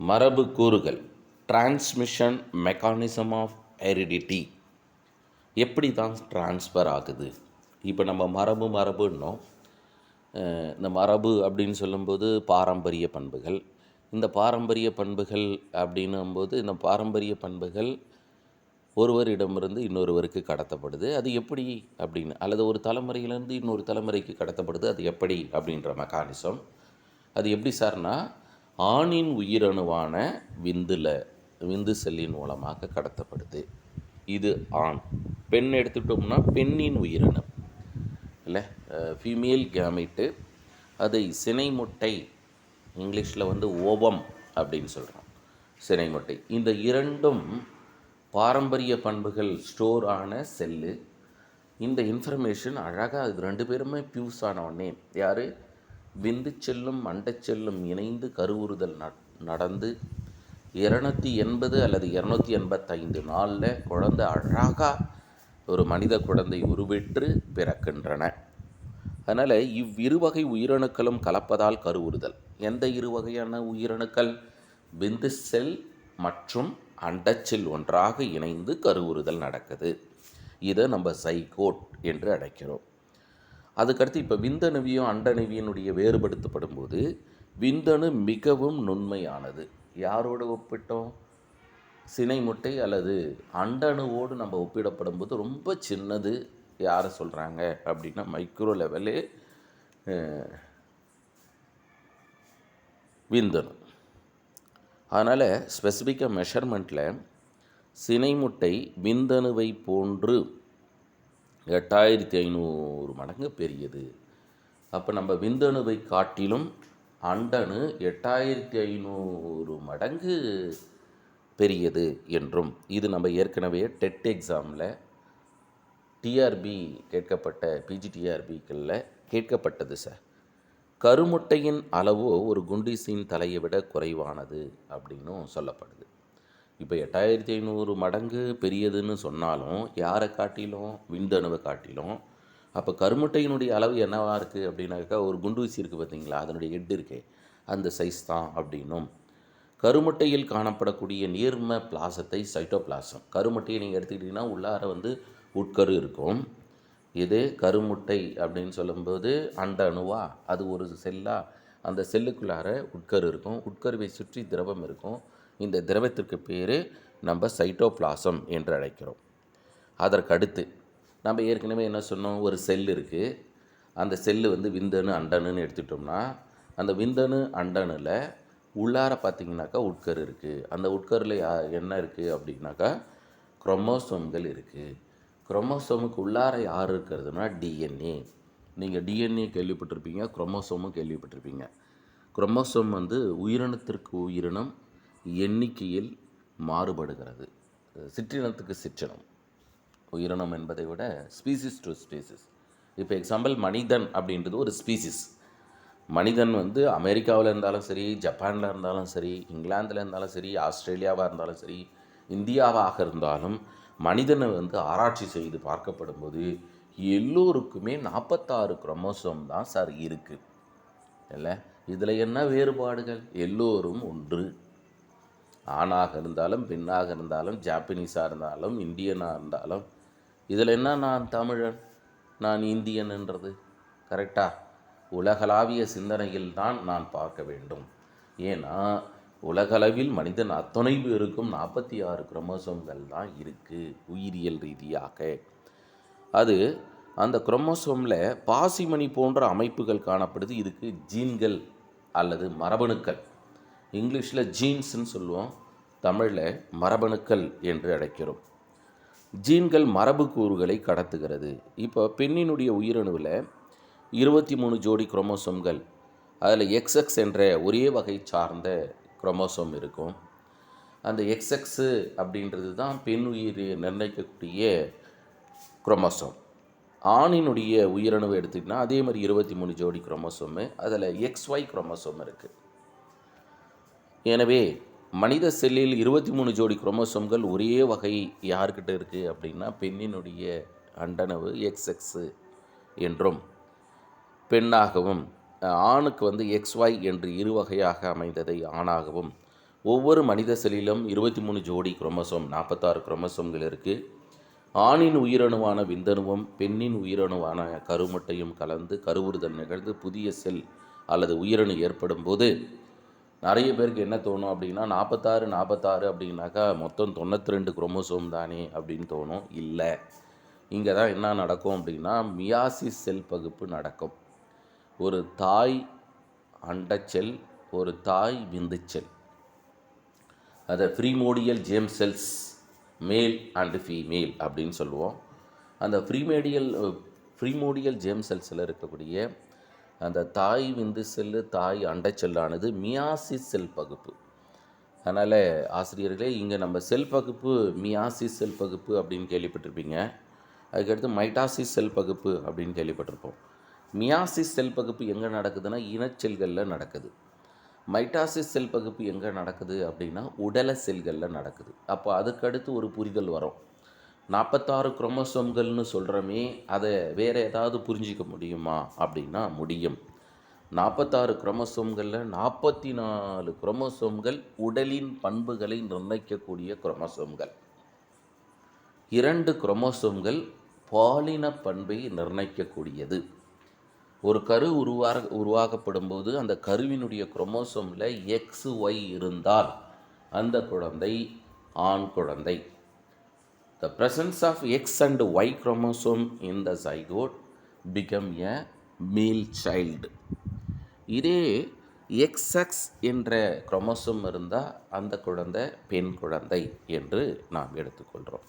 மரபு கூறுகள். Transmission mechanism of heredity எப்படி தான் ட்ரான்ஸ்ஃபர் ஆகுது? இப்போ நம்ம மரபு மரபுன்னோம். இந்த மரபு அப்படின்னு சொல்லும்போது பாரம்பரிய பண்புகள். இந்த பாரம்பரிய பண்புகள் அப்படின்னும்போது இந்த பாரம்பரிய பண்புகள் ஒருவரிடமிருந்து இன்னொருவருக்கு கடத்தப்படுது. அது எப்படி அப்படின்னு அல்லது ஒரு தலைமுறையிலேருந்து இன்னொரு தலைமுறைக்கு கடத்தப்படுது அது எப்படி அப்படின்ற மெக்கானிசம் அது எப்படி சார்னால் ஆணின் உயிரணுவான விந்துல விந்து செல்லின் மூலமாக கடத்தப்படுது. இது ஆண். பெண் எடுத்துட்டோம்னா பெண்ணின் உயிரணு இல்லை? ஃபீமேல் கேமிட்டு அதை சினைமுட்டை இங்கிலீஷில் வந்து ஓபம் அப்படின்னு சொல்கிறோம் சினைமுட்டை இந்த இரண்டும் பாரம்பரிய பண்புகள் ஸ்டோர் ஆன செல்லு. இந்த இன்ஃபர்மேஷன் அழகாக இது ரெண்டு பேருமே பியூஸ் ஆனவொடனே யார்? விந்து செல்லும் அண்டச் செல்லும் இணைந்து கருவுறுதல் நடந்து இரநூத்தி எண்பது அல்லது இரநூத்தி எண்பத்தைந்து நாளில் குழந்தை அழகாக ஒரு மனித குழந்தை உருவெற்று பிறக்கின்றன. அதனால் இவ்விருவகை உயிரணுக்களும் கலப்பதால் கருவுறுதல். எந்த இரு வகையான உயிரணுக்கள்? விந்து செல் மற்றும் அண்டச்செல் ஒன்றாக இணைந்து கருவுறுதல் நடக்குது. இதை நம்ம சைகோட் என்று அழைக்கிறோம். அதுக்கடுத்து இப்போ விந்தணுவியும் அண்டணுவியினுடைய வேறுபடுத்தப்படும் போது விந்தணு மிகவும் நுண்மையானது. யாரோடு ஒப்பிட்டோம்? சினை முட்டை அல்லது அண்டணுவோடு நம்ம ஒப்பிடப்படும் போது ரொம்ப சின்னது யாரை சொல்கிறாங்க அப்படின்னா மைக்ரோ லெவலு விந்தணு. அதனால் ஸ்பெசிஃபிக்காக மெஷர்மெண்ட்டில் சினை முட்டை விந்தணுவை போன்று எட்டாயிரத்தி ஐநூறு மடங்கு பெரியது. அப்போ நம்ம விந்தணுவை காட்டிலும் அண்டணு எட்டாயிரத்தி ஐநூறு மடங்கு பெரியது என்றும் இது நம்ம ஏற்கனவே டெட் எக்ஸாமில் டிஆர்பி கேட்கப்பட்ட பிஜிடிஆர்பிக்களில் கேட்கப்பட்டது சார். கருமுட்டையின் அளவோ ஒரு குண்டீசின் தலையை விட குறைவானது அப்படின்னும் சொல்லப்படுது. இப்போ எட்டாயிரத்தி ஐநூறு மடங்கு பெரியதுன்னு சொன்னாலும் யாரை காட்டிலும் விந்தணுவை காட்டிலும் அப்போ கருமுட்டையினுடைய அளவு என்னவாக இருக்குது அப்படின்னாக்கா ஒரு குண்டூசி இருக்குது பார்த்தீங்களா? அதனுடைய ஹெட் இருக்கே. அந்த சைஸ் தான் அப்படின்னும். கருமுட்டையில் காணப்படக்கூடிய நீர்ம பிளாசத்தை சைட்டோபிளாசம் கருமுட்டையை நீங்கள் எடுத்துக்கிட்டிங்கன்னா உள்ளார வந்து உட்கரு இருக்கும். இது கருமுட்டை அப்படின்னு சொல்லும்போது அந்த அணுவா? அது ஒரு செல்லா. அந்த செல்லுக்குள்ளார உட்கரு இருக்கும். உட்கருவை சுற்றி திரவம் இருக்கும். இந்த திரவத்திற்கு பேர் நம்ம சைட்டோபிளாசம் என்று அழைக்கிறோம். அதற்கு அடுத்து நம்ம ஏற்கனவே என்ன சொன்னோம்? ஒரு செல் இருக்குது அந்த செல்லு வந்து விந்தணு அண்டணுன்னு எடுத்துட்டோம்னா அந்த விந்தணு அண்டனில் உள்ளார பார்த்திங்கனாக்கா உட்கரு இருக்குது அந்த உட்கரில் யா- என்ன இருக்குது அப்படின்னாக்கா குரோமோசோம்கள் இருக்குது குரோமோசோமுக்கு உள்ளார யார் இருக்கிறதுனா டிஎன்ஏ நீங்கள் டிஎன்ஏ கேள்விப்பட்டிருப்பீங்க குரோமோசோமும் கேள்விப்பட்டிருப்பீங்க. குரோமோசோம் வந்து உயிரினத்திற்கு உயிரினம் எண்ணிக்கையில் மாறுபடுகிறது. சிற்றினத்துக்கு சிற்றினம் உயிரினம் என்பதை விட ஸ்பீசிஸ் டு ஸ்பீசிஸ் இப்போ எக்ஸாம்பிள் மனிதன் அப்படின்றது ஒரு ஸ்பீசிஸ் மனிதன் வந்து அமெரிக்காவில் இருந்தாலும் சரி ஜப்பானில் இருந்தாலும் சரி இங்கிலாந்தில் இருந்தாலும் சரி ஆஸ்திரேலியாவாக இருந்தாலும் சரி இந்தியாவாக இருந்தாலும் மனிதனை வந்து ஆராய்ச்சி செய்து பார்க்கப்படும்போது எல்லோருக்குமே நாற்பத்தாறு குரோமோசோம் தான் சார் இருக்குது இல்லை? இதில் என்ன வேறுபாடுகள்? எல்லோரும் ஒன்று. ஆணாக இருந்தாலும் பெண்ணாக இருந்தாலும் ஜாப்பனீஸாக இருந்தாலும் இந்தியனாக இருந்தாலும் இதில் என்ன நான் தமிழன்? நான் இந்தியன்ன்றது கரெக்டா? உலகளாவிய சிந்தனையில் தான் நான் பார்க்க வேண்டும். ஏன்னா உலகளவில் மனிதன் அத்தனை பேருக்கும் நாற்பத்தி ஆறு குரோமோசோம்கள் தான் இருக்குது உயிரியல் ரீதியாக. அது அந்த குரோமோசோமில் பாசிமணி போன்ற அமைப்புகள் காணப்படுது. இதுக்கு ஜீன்கள் அல்லது மரபணுக்கள். இங்கிலீஷில் ஜீன்ஸ்னு சொல்லுவோம். தமிழில் மரபணுக்கள் என்று அழைக்கிறோம். ஜீன்கள் மரபு கூறுகளை கடத்துகிறது. இப்போ பெண்ணினுடைய உயிரணுவில் இருபத்தி மூணு ஜோடி குரோமோசோம்கள் அதில் எக்ஸ்எக்ஸ் என்ற ஒரே வகை சார்ந்த குரோமோசோம் இருக்கும். அந்த எக்ஸ்எக்ஸு அப்படின்றது தான் பெண் உயிர் நிர்ணயிக்கக்கூடிய குரோமோசோம். ஆணினுடைய உயிரணுவை எடுத்துக்கிட்டா அதே மாதிரி இருபத்தி மூணு ஜோடி குரோமோசோமு அதில் எக்ஸ்ஒய் குரோமோசோம் இருக்குது எனவே மனித செல்லில் இருபத்தி மூணு ஜோடி குரோமோசோம்கள் ஒரே வகை யார்கிட்ட இருக்குது அப்படின்னா பெண்ணினுடைய அண்டனவு எக்ஸ்எக்ஸு என்றும் பெண்ணாகவும் ஆணுக்கு வந்து எக்ஸ்ஒய் என்று இரு வகையாக அமைந்ததை ஆணாகவும். ஒவ்வொரு மனித செல்லிலும் இருபத்தி மூணு ஜோடி குரோமோசோம் நாற்பத்தாறு குரோமோசோம்கள் இருக்குது ஆணின் உயிரணுவான விந்தணுவும் பெண்ணின் உயிரணுவான கருமுட்டையும் கலந்து கருவுறுதல் நிகழ்ந்து புதிய செல் அல்லது உயிரணு ஏற்படும் போது நிறைய பேருக்கு என்ன தோணும் அப்படின்னா நாற்பத்தாறு நாற்பத்தாறு அப்படின்னாக்கா மொத்தம் தொண்ணூற்றி ரெண்டு குரோமோசோம் தானே அப்படின்னு தோணும். இல்லை. இங்கே தான் என்ன நடக்கும் அப்படின்னா மியாசிஸ் செல் பகுப்பு நடக்கும். ஒரு தாய் அண்டச்செல் ஒரு தாய் விந்துச்செல். அதை primordial germ cells male and female அப்படின்னு சொல்லுவோம். அந்த ஃப்ரீமேடியல் ஃப்ரீமோடியல் ஜேம் செல்ஸில் இருக்கக்கூடிய அந்த தாய் விந்து செல்லு தாய் அண்டை செல்லானது மியாசிஸ் செல் பகுப்பு. அதனால் ஆசிரியர்களே இங்கே நம்ம செல் பகுப்பு மியாசிஸ் செல் பகுப்பு அப்படின்னு கேள்விப்பட்டிருப்பீங்க. அதுக்கடுத்து மைட்டாசிஸ் செல் பகுப்பு அப்படின்னு கேள்விப்பட்டிருப்போம். மியாசிஸ் செல் பகுப்பு எங்கே நடக்குதுன்னா இனச்செல்களில் நடக்குது. மைட்டாசிஸ் செல் பகுப்பு எங்கே நடக்குது அப்படின்னா உடல செல்களில் நடக்குது. அப்போ அதுக்கடுத்து ஒரு புரிதல் வரும். நாற்பத்தாறு குரோமோசோம்கள்னு சொல்கிறோமே அதை வேறு ஏதாவது புரிஞ்சிக்க முடியுமா அப்படின்னா முடியும். நாற்பத்தாறு குரோமோசோம்களில் நாற்பத்தி நாலு குரோமோசோம்கள் உடலின் பண்புகளை நிர்ணயிக்கக்கூடிய குரோமோசோம்கள். இரண்டு குரோமோசோம்கள் பாலின பண்பை நிர்ணயிக்கக்கூடியது. ஒரு கரு உருவாக உருவாக்கப்படும் போது அந்த கருவினுடைய குரோமோசோமில் எக்ஸ் ஒய் இருந்தால் அந்த குழந்தை ஆண் குழந்தை. The presence of X and Y chromosome in the zygote become a male child. இதே எக்ஸ்எக்ஸ் என்ற குரோமோசோம் இருந்தால் அந்த குழந்தை பெண் குழந்தை என்று நாம் எடுத்துக்கொள்கிறோம்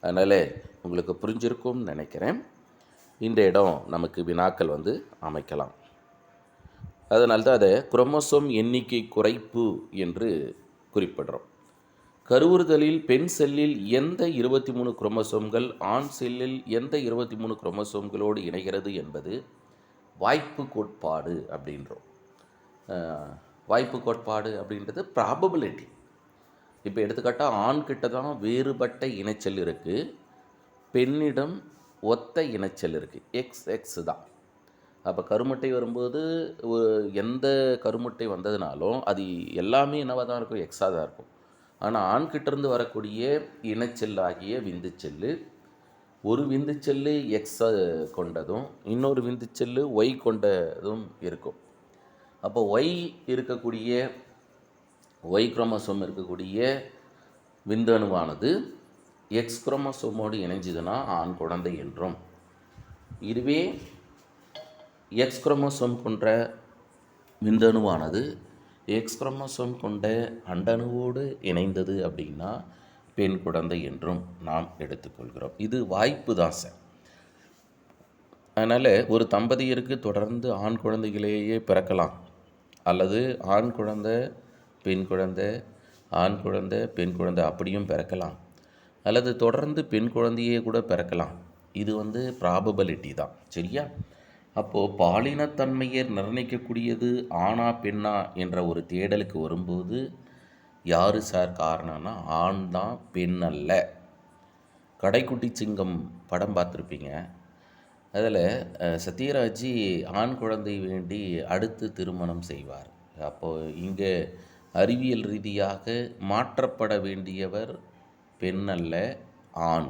அதனால் உங்களுக்கு புரிஞ்சிருக்கும்னு நினைக்கிறேன். இந்த இடம் நமக்கு வினாக்கள் வந்து அமைக்கலாம். அதனால்தான் அதை குரோமோசோம் எண்ணிக்கை குறைப்பு என்று குறிப்பிடுறோம். கருவுறுதலில் பெண் செல்லில் எந்த இருபத்தி மூணு குரோமசோம்கள் ஆண் செல்லில் எந்த இருபத்தி மூணு குரோமசோம்களோடு இணைகிறது என்பது வாய்ப்பு கோட்பாடு அப்படின்றோம். வாய்ப்பு கோட்பாடு அப்படின்றது ப்ராபபிலிட்டி இப்போ எடுத்துக்காட்டால் ஆண்கிட்ட தான் வேறுபட்ட இணைச்சல் இருக்குது பெண்ணிடம் ஒத்த இணைச்சல் இருக்குது எக்ஸ் எக்ஸ் தான். அப்போ கருமுட்டை வரும்போது ஒரு- எந்த கருமுட்டை வந்ததுனாலும் அது எல்லாமே என்னவாக தான் இருக்கும்? எக்ஸாக தான் இருக்கும். ஆனால் ஆண்கிட்டேருந்து வரக்கூடிய இனச்செல்லாகிய விந்துச்செல்லு ஒரு விந்துச்செல்லு எக்ஸை கொண்டதும் இன்னொரு விந்துச்செல்லு ஒய் கொண்டதும் இருக்கும். அப்போ ஒய் இருக்கக்கூடிய ஒய் குரோமோசோம் இருக்கக்கூடிய விந்தணுவானது எக்ஸ் குரோமசோமோடு இணைஞ்சதுன்னா ஆண் குழந்தை என்றும். இதுவே எக்ஸ் குரோமசோம் கொண்ட விந்தணுவானது எக்ஸ் குரோமோசோம் கொண்ட அண்டணுவோடு இணைந்தது அப்படின்னா பெண் குழந்தை என்றும் நாம் எடுத்துக்கொள்கிறோம். இது வாய்ப்பு தான் சார். அதனால் ஒரு தம்பதியருக்கு தொடர்ந்து ஆண் குழந்தைகளையே பிறக்கலாம். அல்லது ஆண் குழந்தை பெண் குழந்தை ஆண் குழந்தை பெண் குழந்தை அப்படியும் பிறக்கலாம். அல்லது தொடர்ந்து பெண் குழந்தையே கூட பிறக்கலாம். இது வந்து ப்ராபபிலிட்டி தான். சரியா? அப்போது பாலினத்தன்மையை நிர்ணயிக்கக்கூடியது ஆணா பெண்ணா என்ற ஒரு தேடலுக்கு வரும்போது யார் சார் காரணம்னா ஆண் தான் பெண் அல்ல. கடைக்குட்டி சிங்கம் படம் பார்த்துருப்பீங்க. அதில் சத்யராஜ் ஆண் குழந்தை வேண்டி அடுத்து திருமணம் செய்வார். அப்போது இங்கே அறிவியல் ரீதியாக மாற்றப்பட வேண்டியவர் பெண் அல்ல ஆண்.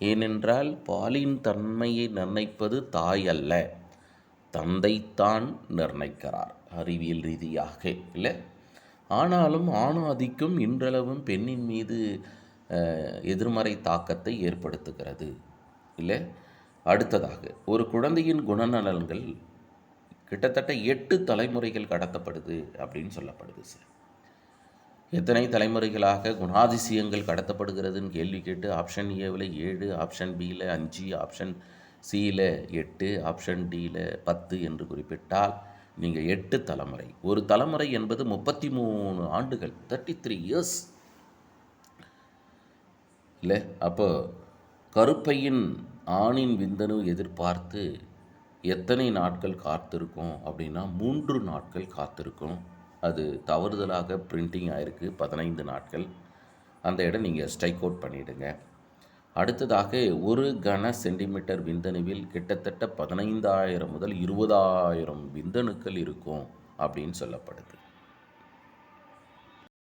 ஏனென்றால் பாலின் தன்மையை நிர்ணயிப்பது தாய் அல்ல தந்தைத்தான் நிர்ணயிக்கிறார் அறிவியல் ரீதியாக இல்லை? ஆனாலும் ஆணாதிக்கம் இன்றளவும் பெண்ணின் மீது எதிர்மறை தாக்கத்தை ஏற்படுத்துகிறது இல்லை? அடுத்ததாக ஒரு குழந்தையின் குணநலன்கள் கிட்டத்தட்ட எட்டு தலைமுறைகள் கடத்தப்படுது அப்படின்னு சொல்லப்படுது சார். எத்தனை தலைமுறைகளாக குணாதிசயங்கள் கடத்தப்படுகிறதுன்னு கேள்வி கேட்டு ஆப்ஷன் ஏவில் ஏழு ஆப்ஷன் பியில் அஞ்சு ஆப்ஷன் சியில் எட்டு ஆப்ஷன் டியில் பத்து என்று குறிப்பிட்டால் நீங்கள் எட்டு தலைமுறை. ஒரு தலைமுறை என்பது முப்பத்தி மூணு ஆண்டுகள் தேர்ட்டி த்ரீ இயர்ஸ் இல்லை? அப்போ கருப்பையின் ஆணின் விந்தணு எதிர்பார்த்து எத்தனை நாட்கள் காத்திருக்கும் அப்படின்னா மூன்று நாட்கள் காத்திருக்கும். அது தவறுதலாக பிரிண்டிங் ஆயிருக்கு பதினைந்து நாட்கள். அந்த இடம் நீங்கள் ஸ்ட்ரைக் அவுட் பண்ணிவிடுங்க அடுத்ததாக ஒரு கன சென்டிமீட்டர் விந்தணுவில் கிட்டத்தட்ட பதினைந்தாயிரம் முதல் இருபதாயிரம் விந்தணுக்கள் இருக்கும் அப்படின்னு சொல்லப்படுது.